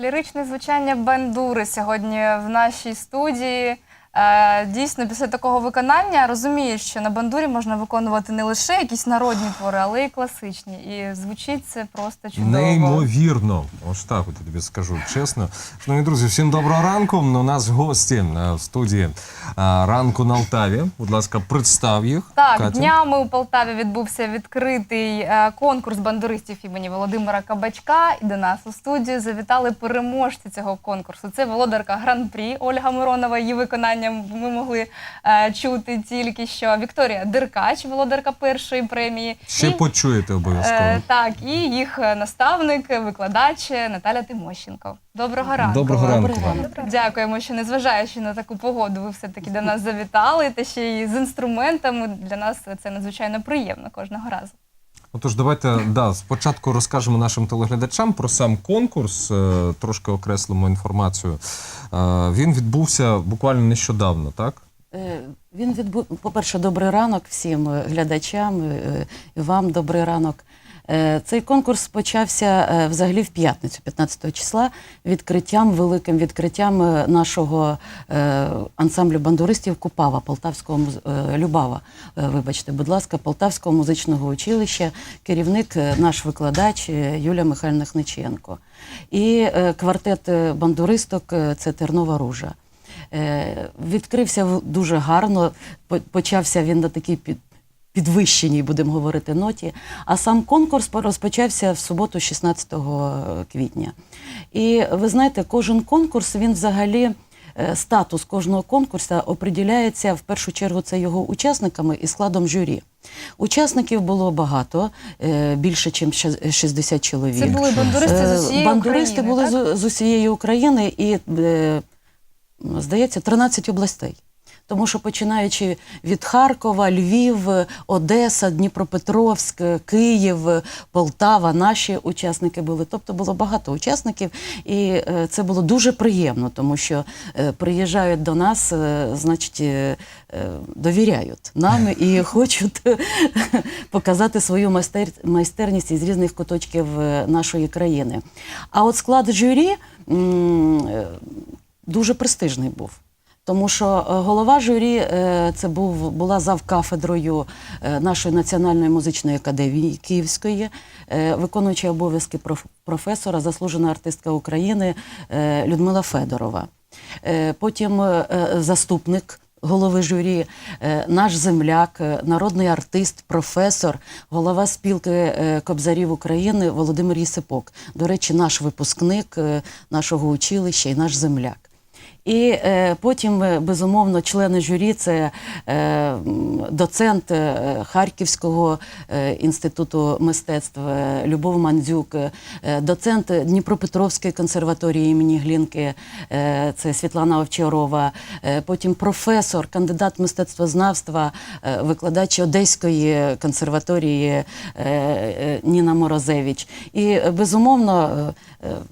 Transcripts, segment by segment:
Ліричне звучання бандури сьогодні в нашій студії. Е, Дійсно, після такого виконання розумієш, що на бандурі можна виконувати не лише якісь народні твори, але й класичні. І звучить це просто чудово. Неймовірно. Ось так от я тобі скажу чесно. Шановні друзі, всім доброго ранку. У нас гості е, в студії е, ранку на Алтаві. Будь ласка, представ їх. Так, Катю. днями у Полтаві відбувся відкритий конкурс бандуристів імені Володимира Кабачка. І до нас у студію завітали переможці цього конкурсу. Це володарка гран-прі Ольга Миронова. Її виконанням ми могли е, чути тільки що. Вікторія Деркач, володарка першої премії. Ще І, почуєте обов'язково. е, так, і їх е, наставник, викладач Наталя Тимощенко. Доброго ранку. Доброго вам. ранку вам. Дякуємо, що незважаючи на таку погоду, ви все-таки до нас завітали. Та ще й з інструментами для нас це надзвичайно приємно кожного разу. Отож, давайте да, спочатку розкажемо нашим телеглядачам про сам конкурс, е, трошки окреслимо інформацію. Е, Він відбувся буквально нещодавно, так? Е, Він відбув, по-перше, добрий ранок всім глядачам і вам добрий ранок. Е, Цей конкурс почався е, взагалі в п'ятницю, 15 числа, відкриттям, великим відкриттям е, нашого ансамблю бандуристів Купава, Полтавського Любава. Вибачте, будь ласка, Полтавського музичного училища, керівник, наш викладач Юлія Михайлівна Хниченко. І квартет бандуристок це Тернова Ружа. Відкрився дуже гарно. Почався він на такій під, підвищеній, будемо говорити, ноті. А сам конкурс розпочався в суботу, 16 квітня. І ви знаєте, кожен конкурс він взагалі. е, Статус кожного конкурсу определяється в першу чергу це його учасниками і складом журі. Учасників було багато, е, більше, ніж 60 чоловік. Це були бандуристи з Е, усієї Бандуристи України, були так? з, усієї України і, е, здається, 13 областей. Тому що починаючи від Харкова, Львів, Одеса, Дніпропетровськ, Київ, Полтава, наші учасники були. Тобто було багато учасників, і е, це було дуже приємно, тому що е, приїжджають до нас, е, значить, довіряють нам і хочуть показати свою майстер, майстерність із різних куточків нашої країни. А от склад журі дуже престижний був. Тому що е, голова журі е, це був була завкафедрою е, нашої національної музичної академії Київської, виконуюча обов'язки проф- професора, заслужена артистка України Людмила Федорова. Потім заступник голови журі, наш земляк, народний артист, професор, голова спілки кобзарів України Володимир Єсипок. До речі, наш випускник нашого училища і наш земляк. І е, потім, е, безумовно, члени журі це е, доцент е, Харківського е, інституту мистецтв Любов Мандзюк, доцент Дніпропетровської консерваторії імені Глінки, е, це Світлана Овчарова, е, потім професор, кандидат мистецтвознавства, е, викладач Одеської консерваторії е, е, Ніна Морозевич. І безумовно,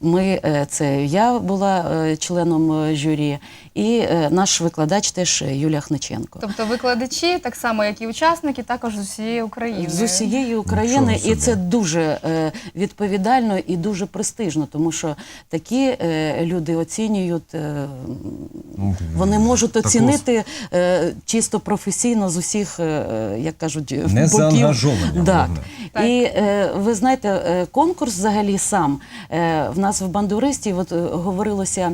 ми це я була членом е, журі, і е, наш викладач теж Юлія Хниченко. Тобто викладачі, так само як і учасники, також з усієї України. З усієї України, і це дуже е, відповідально і дуже престижно, тому що такі е, люди оцінюють, е, вони можуть оцінити е, чисто професійно з усіх, е, як кажуть, Не заангажовані, Так. Так. І е, ви знаєте, е, конкурс взагалі сам е, в нас в бандуристі от, е, говорилося.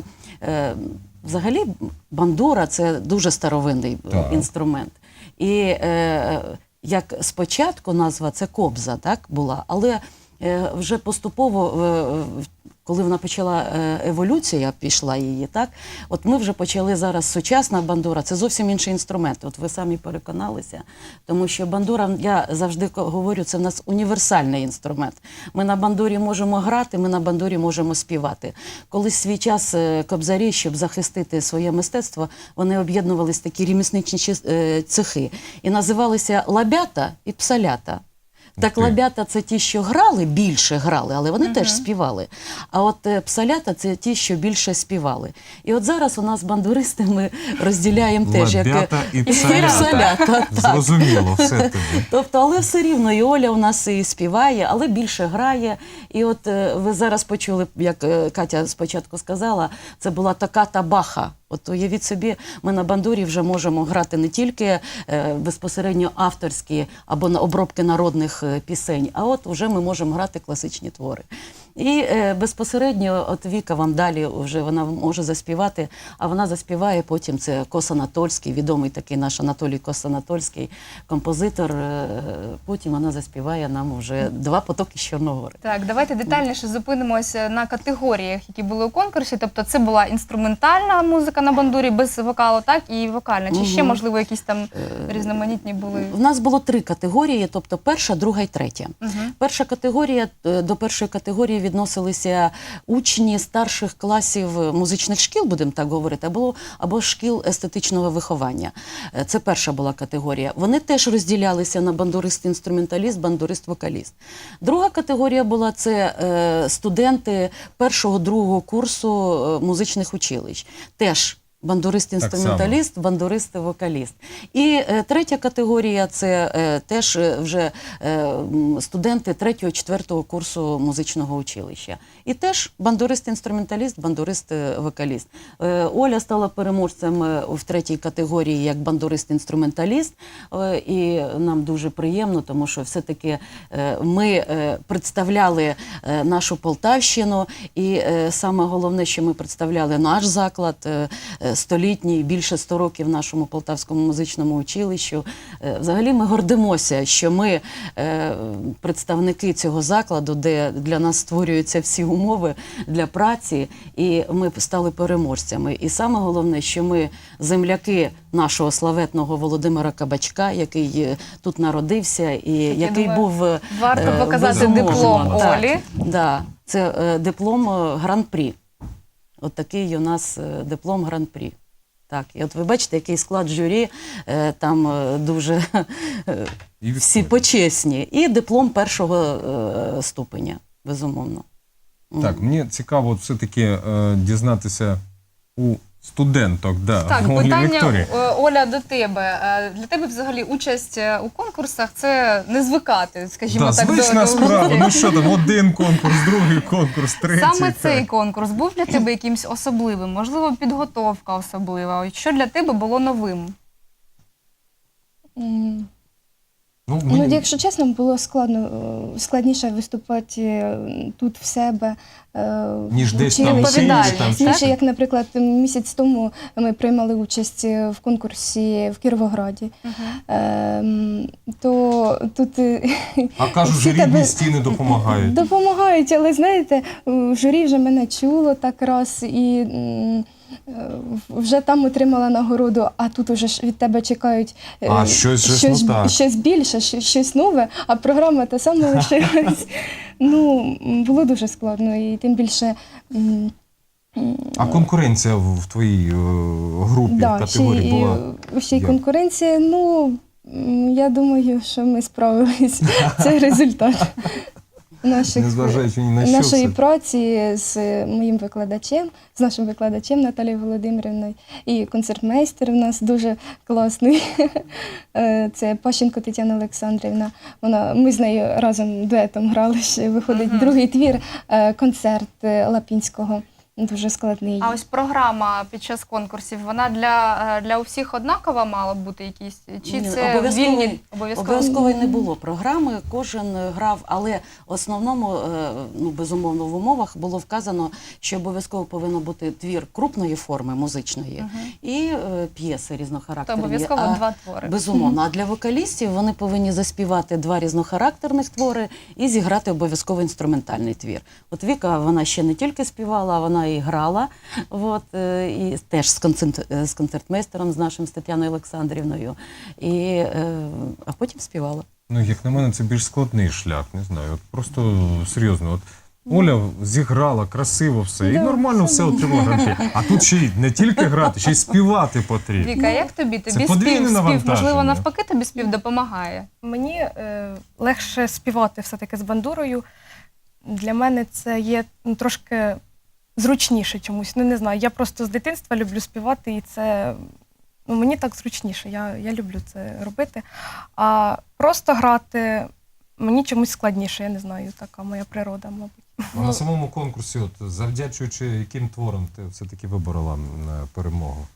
Взагалі, бандура це дуже старовинний е, Так. інструмент. І е, як спочатку назва це кобза, так була, але е, вже поступово, е, коли вона почала е, еволюція, пішла її, так от ми вже почали зараз сучасна бандура, це зовсім інший інструмент. От ви самі переконалися, тому що бандура, я завжди говорю, це в нас універсальний інструмент. Ми на бандурі можемо грати, ми на бандурі можемо співати. Колись свій час е, кобзарі, щоб захистити своє мистецтво, вони об'єднувалися такі ремісничні е, цехи і називалися лабята і псалята. Так лабята це ті, що грали, більше грали, але вони Мгм. теж співали. А от е, псалята це ті, що більше співали. І от зараз у нас бандуристи ми розділяємо теж як е, і псалята. Зрозуміло, все тобі. Тобто, але все рівно і Оля у нас і співає, але більше грає. І от е, ви зараз почули, як Катя спочатку сказала, це була така табаха. От уявіть собі, ми на бандурі вже можемо грати не тільки е, безпосередньо авторські або на обробки народних е, пісень, а от вже ми можемо грати класичні твори. І е, безпосередньо, от Віка вам далі вже вона може заспівати, а вона заспіває потім. Це Кос Анатольський, відомий такий наш Анатолій Кос Анатольський композитор. Потім вона заспіває нам вже два потоки Чорногори. Так, давайте детальніше зупинимося на категоріях, які були у конкурсі. Тобто, це була інструментальна музика на бандурі без вокалу, так і вокальна. Чи ще можливо якісь там різноманітні були? У нас було три категорії, тобто перша, друга і третя. Мгм. Перша категорія е, до першої категорії відносилися учні старших класів музичних шкіл, будемо так говорити, або, або шкіл естетичного виховання. Е, Це перша була категорія. Вони теж розділялися на бандурист-інструменталіст, бандурист-вокаліст. Друга категорія була це е, студенти першого другого курсу е, музичних училищ. Теж бандурист-інструменталіст, бандурист-вокаліст. І е, третя категорія це е, теж е, вже е, студенти третього-четвертого курсу музичного училища. І теж бандурист-інструменталіст, бандурист-вокаліст. Е, Оля стала переможцем е, в третій категорії як бандурист-інструменталіст. Е, І нам дуже приємно, тому що все-таки е, ми е, представляли е, нашу Полтавщину, і е, саме головне, що ми представляли наш заклад е, е, столітній, більше 100 років нашому Полтавському музичному училищу. Е, Взагалі ми гордимося, що ми е, представники цього закладу, де для нас створюються всі умови для праці, і ми стали переможцями. І саме головне, що ми земляки нашого славетного Володимира Кабачка, який е, тут народився і який думаю, був Варто показати безумовно. диплом Так, Олі. Да, це диплом гран-прі. От такий у нас е, диплом гран-прі. Так, і от ви бачите, який склад журі, е, там е, дуже І всі почесні. І диплом першого ступеня, безумовно. Так, мені цікаво все-таки дізнатися у студенток, да, Так, Олі питання Вікторії. е, Оля до тебе. Е, Для тебе взагалі участь е, у конкурсах це не звикати, скажімо Да, так, звична до, справа. до Ну що там, один конкурс, другий конкурс, третій. Саме так. цей конкурс був для тебе якимсь особливим, можливо, підготовка особлива. Що для тебе було новим? М, Ну, Ну, якщо чесно, було складно складніше виступати тут в себе. Е, Ніж десь там училищі. там, Ніж, так? як, наприклад, місяць тому ми приймали участь е, в конкурсі в Кіровограді. Ем, То тут е, А кажуть, всі що рідні тебе- стіни допомагають. допомагають, але знаєте, журі вже мене чуло так раз і. Вже там отримала нагороду, а тут уже ж від тебе чекають А, щось ж, щось, ну щось більше, щось, щось нове, а програма та сама лишилась. Ну, було дуже складно, і тим більше. м, А конкуренція в в твоїй е, групі, да, ще категорії була. ще й як? конкуренція. Ну, м, я думаю, що ми справились. Це результат наших Незважаючи ні на що. нашої це- праці з моїм викладачем, з нашим викладачем Наталією Володимирівною. І концертмейстер у нас дуже класний. Е, Це Пащенко Тетяна Олександрівна. Вона, ми з нею разом дуетом грали. Ще виходить другий твір, е, концерт е, Лапінського. Дуже складний. А ось програма під час конкурсів, вона для, е, для усіх однакова мала б бути якісь? Чи це обов'язково- вільні обов'язково? Обов'язково не було програми, кожен грав, але в основному, е, ну безумовно, в умовах було вказано, що обов'язково повинен бути твір крупної форми музичної Мгм. і е, п'єси То різнохарактерні. обов'язково А- два твори. Безумовно, а для вокалістів вони повинні заспівати два різнохарактерних твори і зіграти обов'язково інструментальний твір. От Віка вона ще не тільки співала, вона і грала. От, е, і теж з, концерт, е, з концертмейстером, з нашим з Тетяною Олександрівною. І, е, а потім співала. Ну, як на мене, це більш складний шлях, не знаю. От просто серйозно. От Оля зіграла красиво все, і нормально все отримала. А тут ще й не тільки грати, ще й співати потрібно. Віка, як тобі? Тобі спів, спів, можливо, навпаки, тобі спів допомагає. Мені е, легше співати все-таки з бандурою. Для мене це є ну, трошки зручніше чомусь. Ну не знаю. Я просто з дитинства люблю співати, і це ну, мені так зручніше. Я, я люблю це робити. А просто грати мені чомусь складніше, я не знаю, така моя природа, мабуть. А на самому конкурсі, от завдячуючи яким творам ти все-таки виборола перемогу?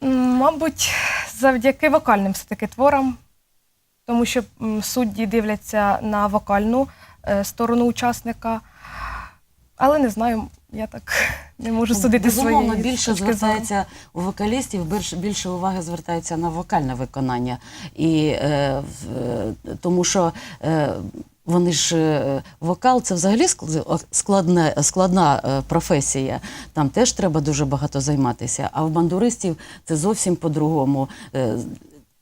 Мабуть, завдяки вокальним все-таки творам, тому що судді дивляться на вокальну е, сторону учасника. Але не знаю, я так не можу судити Безумовно, свої більше точки зору. звертається у вокалістів, більше, більше уваги звертається на вокальне виконання. І, е, в- е, тому що е, вони ж е, вокал це взагалі ск- складна, складна е, професія. Там теж треба дуже багато займатися. А в бандуристів це зовсім по-другому.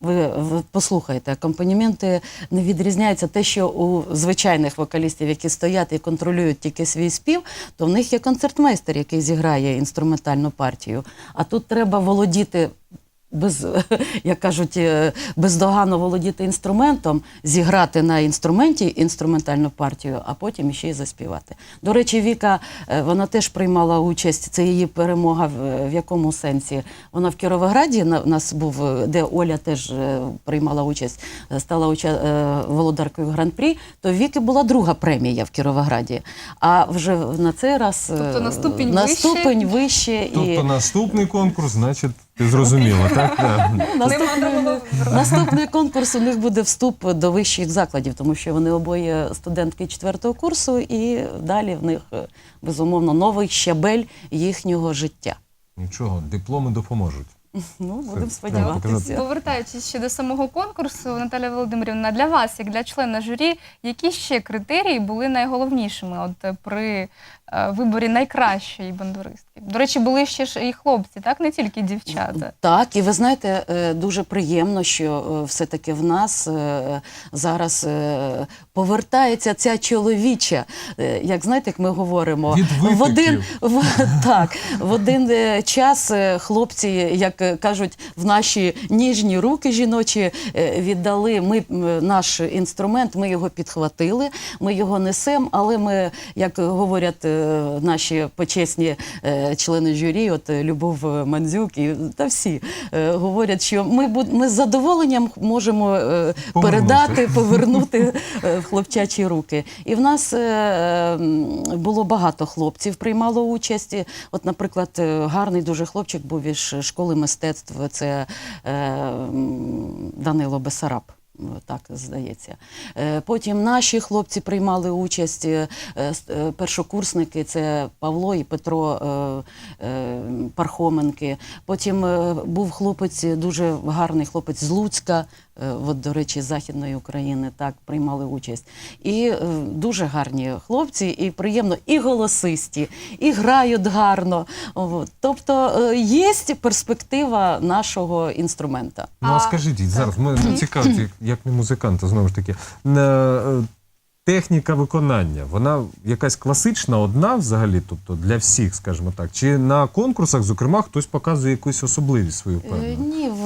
Ви послухайте, акомпаніменти не відрізняються. Те, що у звичайних вокалістів, які стоять і контролюють тільки свій спів, то в них є концертмейстер, який зіграє інструментальну партію. А тут треба володіти. Без, як кажуть, е, бездоганно володіти інструментом, зіграти на інструменті інструментальну партію, а потім ще й заспівати. До речі, Віка е, вона теж приймала участь. Це її перемога в, якому сенсі? Вона в Кіровограді на у нас був, е, де Оля теж приймала участь, стала уча, володаркою гран-прі. То Віки була друга премія в Кіровограді. А вже на цей раз Тобто на ступінь на вище? ступень вище Тобто і наступний конкурс, значить, ти зрозуміла, так? Да. Наступний, наступний конкурс у них буде вступ до вищих закладів, тому що вони обоє студентки четвертого курсу, і далі в них безумовно новий щабель їхнього життя. Нічого, дипломи допоможуть. Ну, будемо сподіватися. Повертаючись ще до самого конкурсу, Наталя Володимирівна, для вас, як для члена журі, які ще критерії були найголовнішими от е, при е, виборі найкращої бандуристки? До речі, були ще ж і хлопці, так не тільки дівчата. Так, і ви знаєте, е, дуже приємно, що е, все-таки в нас е, зараз е, повертається ця чоловіча, е, як знаєте, як ми говоримо, Від в один в, так, в один е, час е, хлопці, як кажуть, в наші ніжні руки жіночі е, віддали ми наш інструмент, ми його підхватили, ми його несемо, але ми, як говорять е, наші почесні е, члени журі, от е, Любов Мандзюк і та всі е, говорять, що ми, ми з задоволенням можемо е, Повернути. передати, повернути е, в хлопчачі руки. І в нас е, було багато хлопців, приймало участь. От, наприклад, е, гарний дуже хлопчик був із школи мистецтв. Це е, Данило Бесараб. Так здається. Е, Потім наші хлопці приймали участь. е, Першокурсники це Павло і Петро Пархоменки. Потім був хлопець, дуже гарний хлопець з Луцька, от, до речі, Західної України так приймали участь. І е, дуже гарні хлопці, і приємно, і голосисті, і грають гарно. От. Тобто е, є перспектива нашого інструмента. Ну, а скажіть, зараз мене цікавить, як, як не музиканта, знову ж таки. е, е, Техніка виконання, вона якась класична, одна взагалі, тобто для всіх, скажімо так. Чи на конкурсах, зокрема, хтось показує якусь особливість свою Е, певну? Ні, в, е,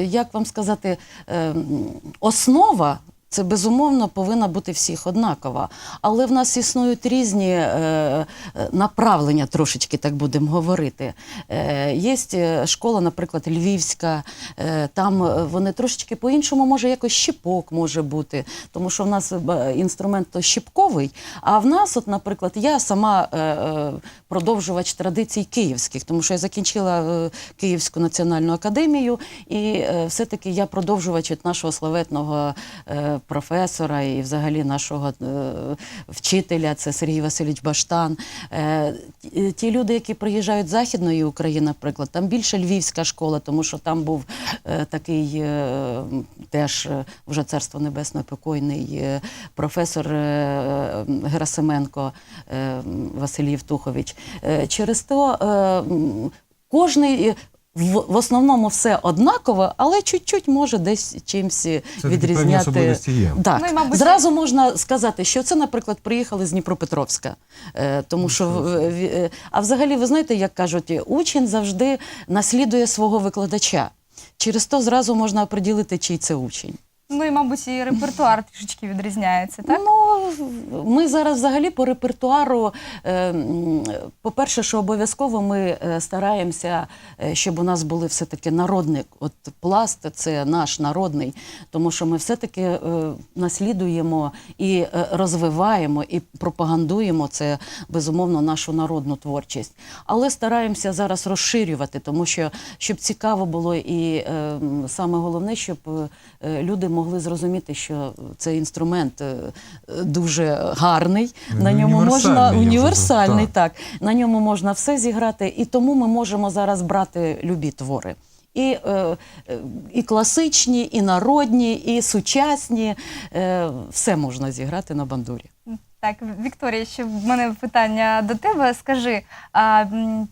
як вам сказати, е, основа. Це безумовно повинна бути всіх однакова. Але в нас існують різні е, направлення, трошечки так будемо говорити. Е, є е, школа, наприклад, Львівська, е, там е, вони трошечки по-іншому, може, якось щіпок може бути, тому що в нас е, інструмент то щіпковий. А в нас, от, наприклад, я сама е, продовжувач традицій київських, тому що я закінчила Київську національну академію, і е, все-таки я продовжувач от нашого славетного е, професора і взагалі нашого е, вчителя, це Сергій Васильович Баштан. Е, ті- люди, які приїжджають з Західної України, наприклад, там більше львівська школа, тому що там був е, такий теж вже царство небесне покойний професор Герасименко Василь Євтухович. Через то кожний. В, в основному все однаково, але чуть-чуть може десь чимсь відрізняти. є. Так, Ну, і, мабуть, зразу можна сказати, що це, наприклад, приїхали з Дніпропетровська. Е, тому що, е, а взагалі, ви знаєте, як кажуть, учень завжди наслідує свого викладача. Через то зразу можна оприділити, чий це учень. Ну і, мабуть, і репертуар трішечки відрізняється, так? Ну, ми зараз взагалі по репертуару, е, по-перше, що обов'язково ми е, стараємося, е, щоб у нас були все-таки народний от пласт, це наш народний, тому що ми все-таки е, наслідуємо і розвиваємо, і пропагандуємо це, безумовно, нашу народну творчість. Але стараємося зараз розширювати, тому що щоб цікаво було, і е, саме головне, щоб люди могли зрозуміти, що цей інструмент е, дуже гарний. Він На ньому можна універсальний, так. так. На ньому можна все зіграти, і тому ми можемо зараз брати любі твори. І, е, е, і класичні, і народні, і сучасні. Все можна зіграти на бандурі. Так, Вікторія, ще в мене питання до тебе. Скажи,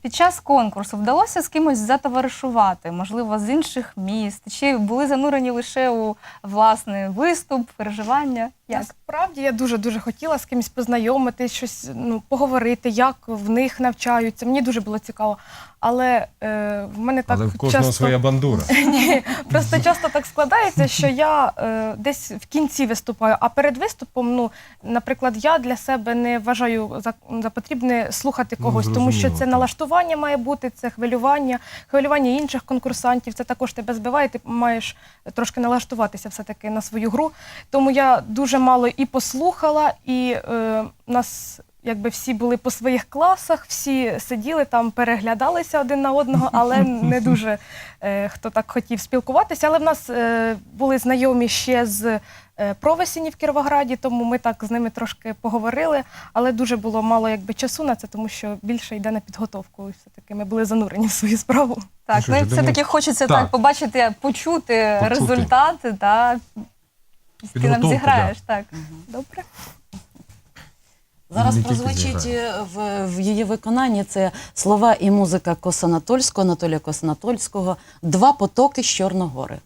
під час конкурсу вдалося з кимось затоваришувати, можливо, з інших міст? Чи були занурені лише у власний виступ, переживання? Як? Насправді я дуже дуже хотіла з кимось познайомити, щось ну, поговорити, як в них навчаються. Мені дуже було цікаво. Але е, в мене так Але в кожного часто... своя бандура. Ні, просто часто так складається, що я е, десь в кінці виступаю, а перед виступом, ну, наприклад, я для себе не вважаю за, за потрібне слухати Ну, когось, тому що це так. налаштування має бути, це хвилювання, хвилювання інших конкурсантів, це також тебе збиває, ти маєш трошки налаштуватися все-таки на свою гру. Тому я дуже мало і послухала, і е, нас. Якби всі були по своїх класах, всі сиділи там, переглядалися один на одного, але не дуже е, хто так хотів спілкуватися. Але в нас е, були знайомі ще з е, провесені в Кіровограді, тому ми так з ними трошки поговорили. Але дуже було мало якби часу на це, тому що більше йде на підготовку. І все-таки ми були занурені в свою справу. Так, ну думаю, все-таки хочеться так. так. побачити, почути, Почути. результати, та ти нам Підготовку, зіграєш. Так. Добре. Зараз Не прозвучить е, в, в її виконанні це слова і музика Косанатольського, Анатолія Косанатольського, два потоки з Чорногори.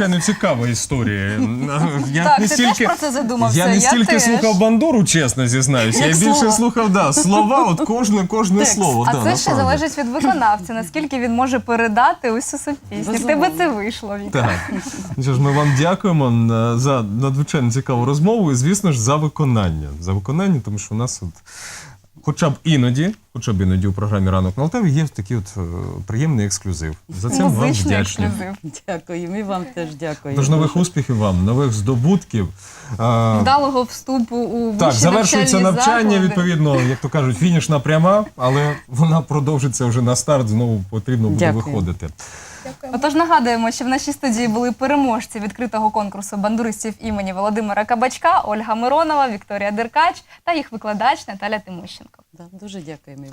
Надзвичайно цікава історія. Я Так, не ти стільки, теж про це задумався, Я не я стільки теж. слухав бандуру, чесно зізнаюся. Я більше слухав да, слова, от кожне, кожне Текст. слово. А да, це ще залежить від виконавця, наскільки він може передати усю суть пісні. В тебе це вийшло, Віка. Так. Що ж, ми вам дякуємо е, за надзвичайно цікаву розмову і, звісно ж, за виконання. За виконання, тому що у нас от. Хоча б іноді, хоча б іноді у програмі Ранок на Алтаві є такий от е, приємний ексклюзив. За це ми вам Музичний вдячні. ексклюзив. Дякую, і вам теж дякую. Тож нових успіхів вам, нових здобутків. А, Вдалого вступу у вищі Так, завершується навчальні навчання, заклади. відповідно, як то кажуть, фінішна пряма, але вона продовжиться вже на старт, знову потрібно буде Дякую. виходити. Отож нагадуємо, що в нашій студії були переможці відкритого конкурсу бандуристів імені Володимира Кабачка, Ольга Миронова, Вікторія Деркач та їх викладач Наталя Тимощенко. Да, дуже дякуємо.